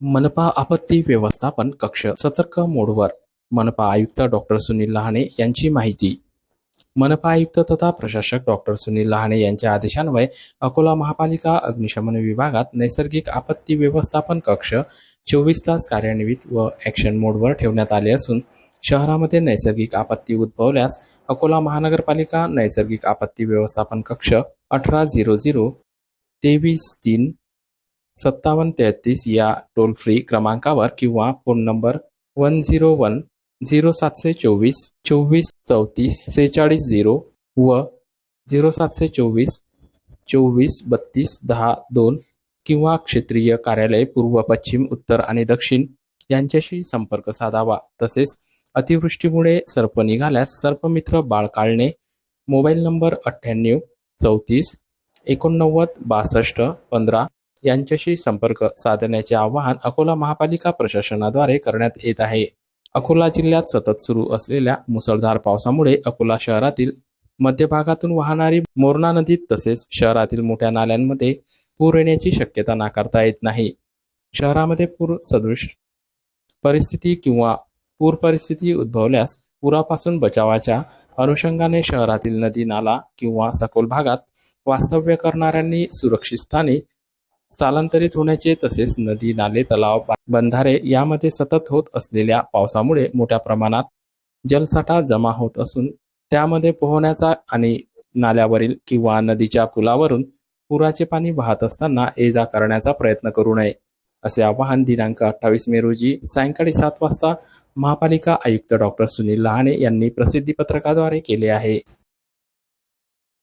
मनपा आपत्ती व्यवस्थापन कक्ष सतर्क मोडवर. मनपा आयुक्त डॉक्टर सुनील लहाणे यांची माहिती. मनपा आयुक्त तथा प्रशासक डॉक्टर सुनील लहाणे यांच्या आदेशान्वये अकोला महापालिका अग्निशमन विभागात नैसर्गिक आपत्ती व्यवस्थापन कक्ष चोवीस तास कार्यान्वित व ॲक्शन मोडवर ठेवण्यात आले असून शहरामध्ये नैसर्गिक आपत्ती उद्भवल्यास अकोला महानगरपालिका नैसर्गिक आपत्ती व्यवस्थापन कक्ष अठरा झिरो झिरो तेवीस तीन सत्तावन्न तेहतीस या टोल फ्री क्रमांकावर किंवा phone number one zero one zero सातशे चोवीस चोवीस चौतीस सेहेचाळीस झिरो व झिरो सातशे चोवीस चोवीस बत्तीस दहा दोन किंवा क्षेत्रीय कार्यालय पूर्व पश्चिम उत्तर आणि दक्षिण यांच्याशी संपर्क साधावा. तसेच अतिवृष्टीमुळे सर्प निघाल्यास सर्पमित्र बाळ काळणे मोबाईल नंबर अठ्ठ्याण्णव चौतीस एकोणनव्वद बासष्ट पंधरा यांच्याशी संपर्क साधण्याचे आवाहन अकोला महापालिका प्रशासनाद्वारे करण्यात येत आहे. अकोला जिल्ह्यात सतत सुरू असलेल्या मुसळधार पावसामुळे अकोला शहरातील मध्यभागातून वाहणारी मोरणा नदीत तसेच शहरातील मोठ्या नाल्यांमध्ये पूर येण्याची शक्यता नाकारता येत नाही. शहरामध्ये पूर सदृश परिस्थिती किंवा पूर परिस्थिती उद्भवल्यास पुरापासून बचावाच्या अनुषंगाने शहरातील नदी नाला किंवा सखोल भागात वास्तव्य करणाऱ्यांनी सुरक्षित स्थानी स्थलांतरित होण्याचे तसेच नदी नाले तलाव बंधारे यामध्ये सतत होत असलेल्या पावसामुळे मोठ्या प्रमाणात जलसाठा जमा होत असून त्यामध्ये पोहण्याचा आणि नाल्यावरील किंवा नदीच्या पुलावरून पुराचे पाणी वाहत असताना ये जा करण्याचा प्रयत्न करू नये असे आवाहन दिनांक अठ्ठावीस मे रोजी सायंकाळी सात वाजता महापालिका आयुक्त डॉक्टर सुनील लहाने यांनी प्रसिद्धी पत्रकाद्वारे केले आहे.